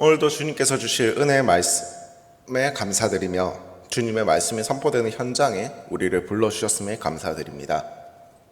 오늘도 주님께서 주실 은혜의 말씀에 감사드리며 주님의 말씀이 선포되는 현장에 우리를 불러주셨음에 감사드립니다.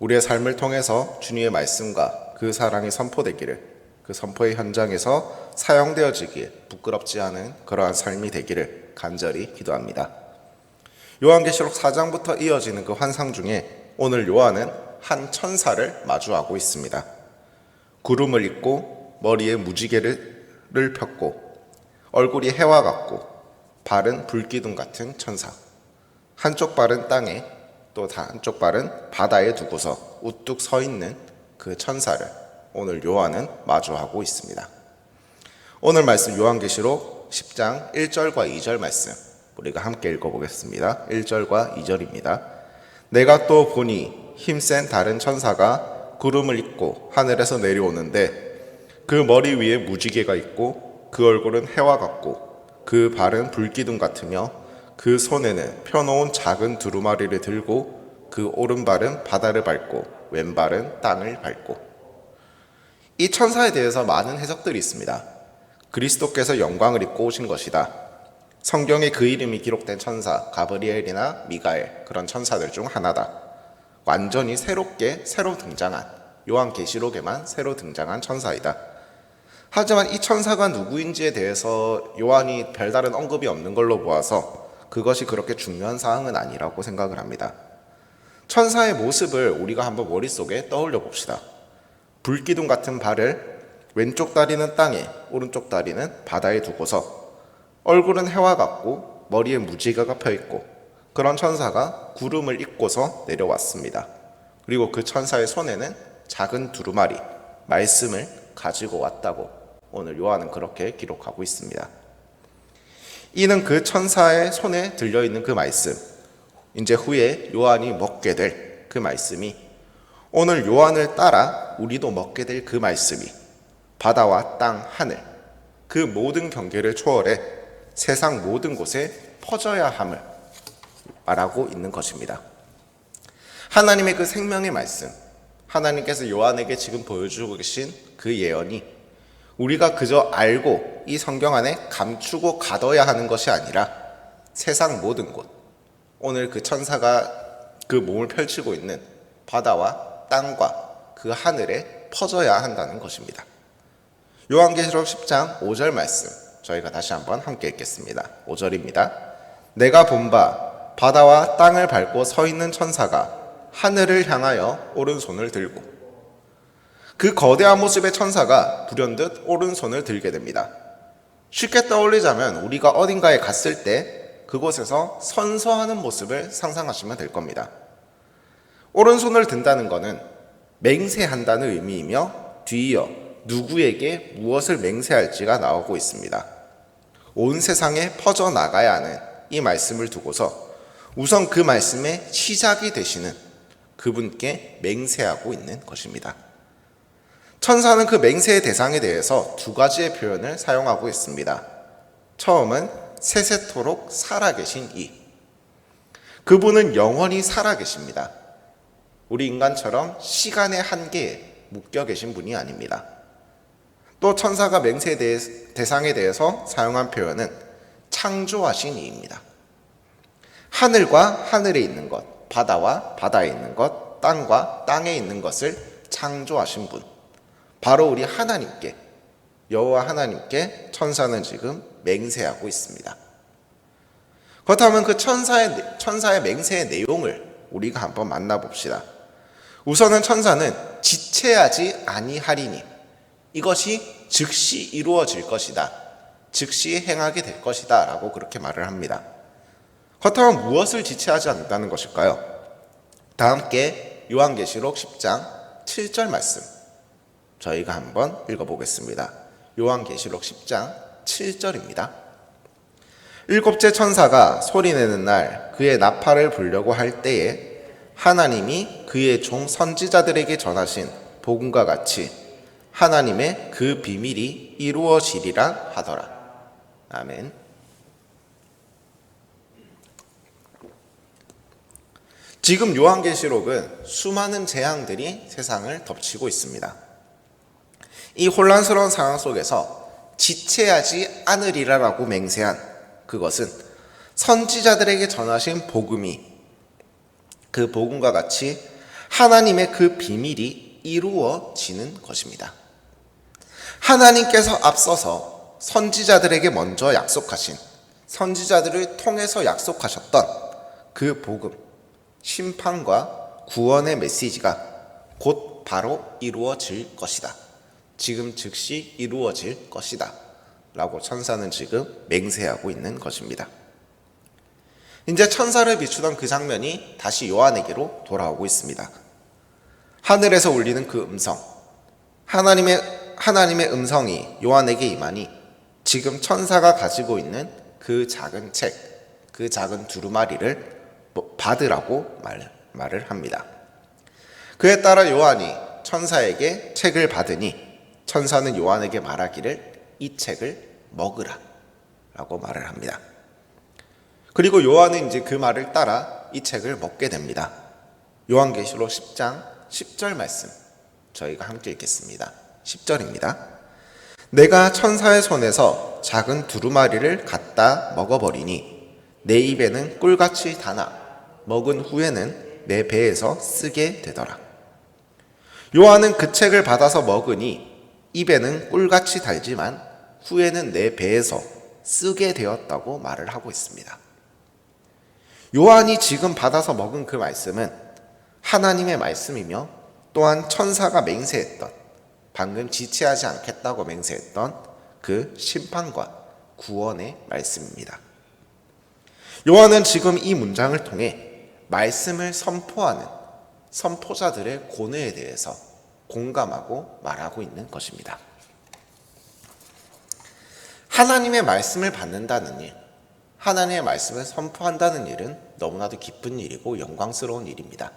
우리의 삶을 통해서 주님의 말씀과 그 사랑이 선포되기를 그 선포의 현장에서 사용되어지기에 부끄럽지 않은 그러한 삶이 되기를 간절히 기도합니다. 요한계시록 4장부터 이어지는 그 환상 중에 오늘 요한은 한 천사를 마주하고 있습니다. 구름을 입고 머리에 무지개를 폈고 얼굴이 해와 같고 발은 불기둥 같은 천사. 한쪽 발은 땅에 또 한쪽 발은 바다에 두고서 우뚝 서 있는 그 천사를 오늘 요한은 마주하고 있습니다. 오늘 말씀 요한계시록 10장 1절과 2절 말씀 우리가 함께 읽어보겠습니다. 1절과 2절입니다. 내가 또 보니 힘센 다른 천사가 구름을 입고 하늘에서 내려오는데 그 머리 위에 무지개가 있고 그 얼굴은 해와 같고 그 발은 불기둥 같으며 그 손에는 펴놓은 작은 두루마리를 들고 그 오른발은 바다를 밟고 왼발은 땅을 밟고 이 천사에 대해서 많은 해석들이 있습니다. 그리스도께서 영광을 입고 오신 것이다. 성경에 그 이름이 기록된 천사 가브리엘이나 미가엘 그런 천사들 중 하나다. 완전히 새롭게 새로 등장한 요한계시록에만 새로 등장한 천사이다. 하지만 이 천사가 누구인지에 대해서 요한이 별다른 언급이 없는 걸로 보아서 그것이 그렇게 중요한 사항은 아니라고 생각을 합니다. 천사의 모습을 우리가 한번 머릿속에 떠올려 봅시다. 불기둥 같은 발을 왼쪽 다리는 땅에, 오른쪽 다리는 바다에 두고서 얼굴은 해와 같고 머리에 무지개가 펴 있고 그런 천사가 구름을 입고서 내려왔습니다. 그리고 그 천사의 손에는 작은 두루마리, 말씀을 가지고 왔다고 오늘 요한은 그렇게 기록하고 있습니다. 이는 그 천사의 손에 들려 있는 그 말씀, 이제 후에 요한이 먹게 될 그 말씀이 오늘 요한을 따라 우리도 먹게 될 그 말씀이 바다와 땅, 하늘 그 모든 경계를 초월해 세상 모든 곳에 퍼져야 함을 말하고 있는 것입니다. 하나님의 그 생명의 말씀, 하나님께서 요한에게 지금 보여주고 계신 그 예언이 우리가 그저 알고 이 성경 안에 감추고 가둬야 하는 것이 아니라 세상 모든 곳, 오늘 그 천사가 그 몸을 펼치고 있는 바다와 땅과 그 하늘에 퍼져야 한다는 것입니다. 요한계시록 10장 5절 말씀 저희가 다시 한번 함께 읽겠습니다. 5절입니다. 내가 본 바 바다와 땅을 밟고 서 있는 천사가 하늘을 향하여 오른손을 들고 그 거대한 모습의 천사가 불현듯 오른손을 들게 됩니다. 쉽게 떠올리자면 우리가 어딘가에 갔을 때 그곳에서 선서하는 모습을 상상하시면 될 겁니다. 오른손을 든다는 것은 맹세한다는 의미이며 뒤이어 누구에게 무엇을 맹세할지가 나오고 있습니다. 온 세상에 퍼져 나가야 하는 이 말씀을 두고서 우선 그 말씀의 시작이 되시는 그분께 맹세하고 있는 것입니다. 천사는 그 맹세의 대상에 대해서 두 가지의 표현을 사용하고 있습니다. 처음은 세세토록 살아계신 이. 그분은 영원히 살아계십니다. 우리 인간처럼 시간의 한계에 묶여 계신 분이 아닙니다. 또 천사가 맹세 대상에 대해서 사용한 표현은 창조하신 이입니다. 하늘과 하늘에 있는 것, 바다와 바다에 있는 것, 땅과 땅에 있는 것을 창조하신 분. 바로 우리 하나님께 여호와 하나님께 천사는 지금 맹세하고 있습니다. 그렇다면 그 천사의 천사의 맹세의 내용을 우리가 한번 만나봅시다. 우선은 천사는 지체하지 아니하리니 이것이 즉시 이루어질 것이다. 즉시 행하게 될 것이다. 라고 그렇게 말을 합니다. 그렇다면 무엇을 지체하지 않는다는 것일까요? 다 함께 요한계시록 10장 7절 말씀 저희가 한번 읽어보겠습니다. 요한계시록 10장 7절입니다. 일곱째 천사가 소리내는 날 그의 나팔을 불려고 할 때에 하나님이 그의 종 선지자들에게 전하신 복음과 같이 하나님의 그 비밀이 이루어지리라 하더라. 아멘. 지금 요한계시록은 수많은 재앙들이 세상을 덮치고 있습니다. 이 혼란스러운 상황 속에서 지체하지 않으리라라고 맹세한 그것은 선지자들에게 전하신 복음이 그 복음과 같이 하나님의 그 비밀이 이루어지는 것입니다. 하나님께서 앞서서 선지자들에게 먼저 약속하신 선지자들을 통해서 약속하셨던 그 복음, 심판과 구원의 메시지가 곧 바로 이루어질 것이다. 지금 즉시 이루어질 것이다. 라고 천사는 지금 맹세하고 있는 것입니다. 이제 천사를 비추던 그 장면이 다시 요한에게로 돌아오고 있습니다. 하늘에서 울리는 그 음성, 하나님의 하나님의 음성이 요한에게 임하니 지금 천사가 가지고 있는 그 작은 책, 그 작은 두루마리를 뭐 받으라고 말, 말을 합니다. 그에 따라 요한이 천사에게 책을 받으니 천사는 요한에게 말하기를 이 책을 먹으라 라고 말을 합니다. 그리고 요한은 이제 그 말을 따라 이 책을 먹게 됩니다. 요한계시록 10장 10절 말씀 저희가 함께 읽겠습니다. 10절입니다. 내가 천사의 손에서 작은 두루마리를 갖다 먹어버리니 내 입에는 꿀같이 다나 먹은 후에는 내 배에서 쓰게 되더라. 요한은 그 책을 받아서 먹으니 입에는 꿀같이 달지만 후에는 내 배에서 쓰게 되었다고 말을 하고 있습니다. 요한이 지금 받아서 먹은 그 말씀은 하나님의 말씀이며 또한 천사가 맹세했던 방금 지체하지 않겠다고 맹세했던 그 심판과 구원의 말씀입니다. 요한은 지금 이 문장을 통해 말씀을 선포하는 선포자들의 고뇌에 대해서 공감하고 말하고 있는 것입니다. 하나님의 말씀을 받는다는 일, 하나님의 말씀을 선포한다는 일은 너무나도 기쁜 일이고 영광스러운 일입니다.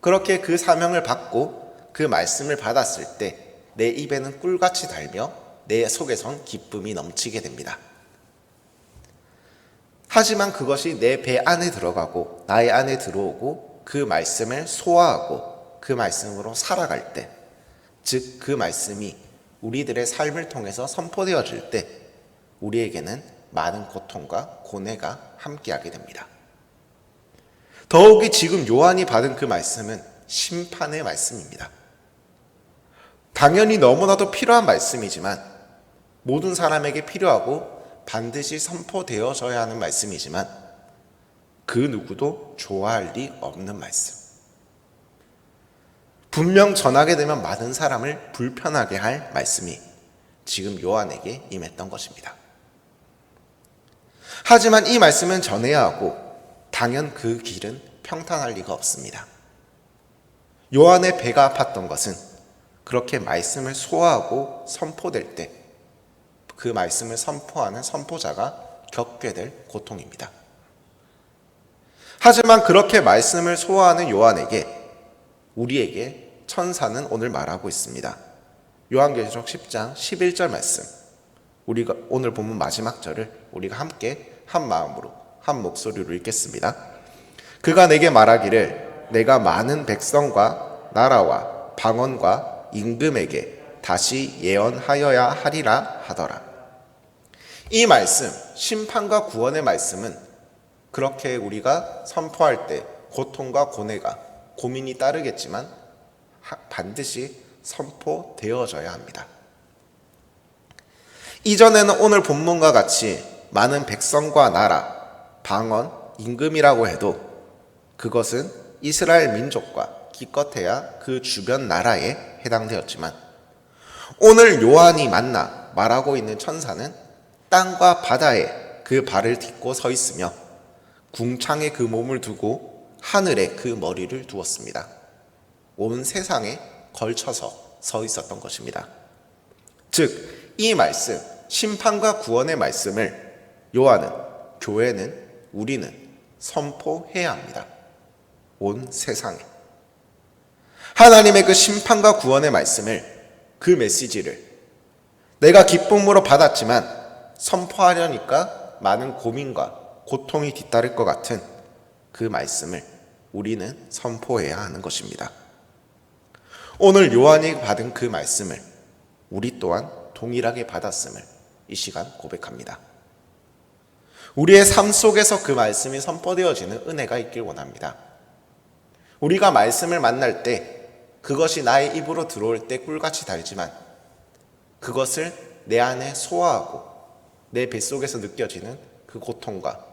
그렇게 그 사명을 받고 그 말씀을 받았을 때 내 입에는 꿀같이 달며 내 속에선 기쁨이 넘치게 됩니다. 하지만 그것이 내 배 안에 들어가고 나의 안에 들어오고 그 말씀을 소화하고 그 말씀으로 살아갈 때, 즉 그 말씀이 우리들의 삶을 통해서 선포되어질 때 우리에게는 많은 고통과 고뇌가 함께하게 됩니다. 더욱이 지금 요한이 받은 그 말씀은 심판의 말씀입니다. 당연히 너무나도 필요한 말씀이지만 모든 사람에게 필요하고 반드시 선포되어져야 하는 말씀이지만 그 누구도 좋아할 리 없는 말씀. 분명 전하게 되면 많은 사람을 불편하게 할 말씀이 지금 요한에게 임했던 것입니다. 하지만 이 말씀은 전해야 하고 당연 그 길은 평탄할 리가 없습니다. 요한의 배가 아팠던 것은 그렇게 말씀을 소화하고 선포될 때 그 말씀을 선포하는 선포자가 겪게 될 고통입니다. 하지만 그렇게 말씀을 소화하는 요한에게 우리에게 천사는 오늘 말하고 있습니다. 요한계시록 10장 11절 말씀. 우리가 오늘 본문 마지막 절을 우리가 함께 한 마음으로 한 목소리로 읽겠습니다. 그가 내게 말하기를 내가 많은 백성과 나라와 방언과 임금에게 다시 예언하여야 하리라 하더라. 이 말씀, 심판과 구원의 말씀은 그렇게 우리가 선포할 때 고통과 고뇌가 고민이 따르겠지만 반드시 선포되어져야 합니다. 이전에는 오늘 본문과 같이 많은 백성과 나라, 방언, 임금이라고 해도 그것은 이스라엘 민족과 기껏해야 그 주변 나라에 해당되었지만 오늘 요한이 만나 말하고 있는 천사는 땅과 바다에 그 발을 딛고 서 있으며 궁창에 그 몸을 두고 하늘에 그 머리를 두었습니다. 온 세상에 걸쳐서 서 있었던 것입니다. 즉, 이 말씀, 심판과 구원의 말씀을 요한은, 교회는, 우리는 선포해야 합니다. 온 세상에. 하나님의 그 심판과 구원의 말씀을, 그 메시지를 내가 기쁨으로 받았지만 선포하려니까 많은 고민과 고통이 뒤따를 것 같은 그 말씀을 우리는 선포해야 하는 것입니다. 오늘 요한이 받은 그 말씀을 우리 또한 동일하게 받았음을 이 시간 고백합니다. 우리의 삶 속에서 그 말씀이 선포되어지는 은혜가 있길 원합니다. 우리가 말씀을 만날 때 그것이 나의 입으로 들어올 때 꿀같이 달지만 그것을 내 안에 소화하고 내 뱃속에서 느껴지는 그 고통과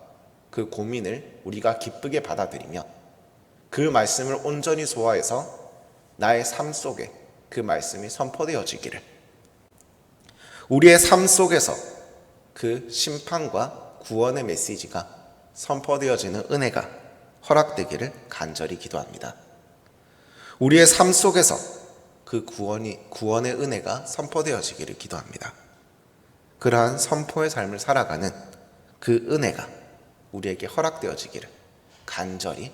그 고민을 우리가 기쁘게 받아들이며 그 말씀을 온전히 소화해서 나의 삶 속에 그 말씀이 선포되어지기를 우리의 삶 속에서 그 심판과 구원의 메시지가 선포되어지는 은혜가 허락되기를 간절히 기도합니다. 우리의 삶 속에서 그 구원이 구원의 은혜가 선포되어지기를 기도합니다. 그러한 선포의 삶을 살아가는 그 은혜가 우리에게 허락되어지기를 간절히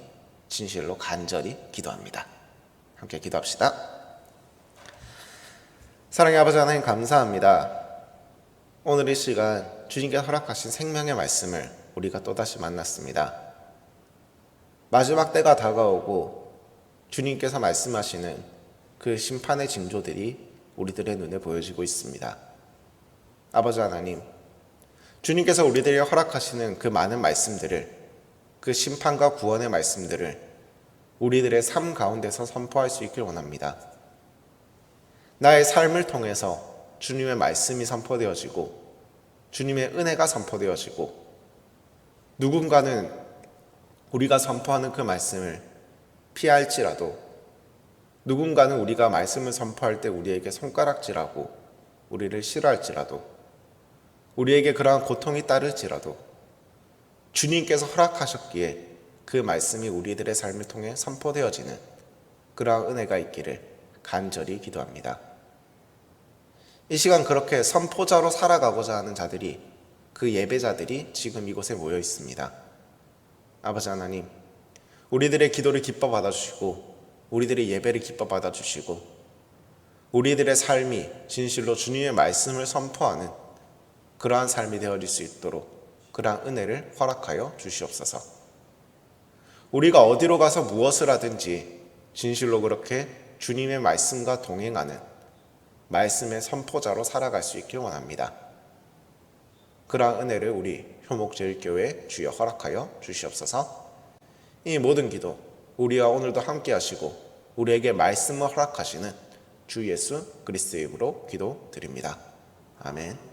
진실로 간절히 기도합니다. 함께 기도합시다. 사랑의 아버지 하나님 감사합니다. 오늘 이 시간 주님께 허락하신 생명의 말씀을 우리가 또다시 만났습니다. 마지막 때가 다가오고 주님께서 말씀하시는 그 심판의 징조들이 우리들의 눈에 보여지고 있습니다. 아버지 하나님, 주님께서 우리들에게 허락하시는 그 많은 말씀들을 그 심판과 구원의 말씀들을 우리들의 삶 가운데서 선포할 수 있길 원합니다. 나의 삶을 통해서 주님의 말씀이 선포되어지고 주님의 은혜가 선포되어지고 누군가는 우리가 선포하는 그 말씀을 피할지라도 누군가는 우리가 말씀을 선포할 때 우리에게 손가락질하고 우리를 싫어할지라도 우리에게 그러한 고통이 따를지라도 주님께서 허락하셨기에 그 말씀이 우리들의 삶을 통해 선포되어지는 그러한 은혜가 있기를 간절히 기도합니다. 이 시간 그렇게 선포자로 살아가고자 하는 자들이 그 예배자들이 지금 이곳에 모여 있습니다. 아버지 하나님, 우리들의 기도를 기뻐 받아주시고, 우리들의 예배를 기뻐 받아주시고, 우리들의 삶이 진실로 주님의 말씀을 선포하는 그러한 삶이 되어질 수 있도록 그러한 은혜를 허락하여 주시옵소서. 우리가 어디로 가서 무엇을 하든지 진실로 그렇게 주님의 말씀과 동행하는 말씀의 선포자로 살아갈 수 있길 원합니다. 그러한 은혜를 우리 효목제일교회 주여 허락하여 주시옵소서. 이 모든 기도 우리와 오늘도 함께 하시고 우리에게 말씀을 허락하시는 주 예수 그리스도의 이름으로 기도드립니다. 아멘.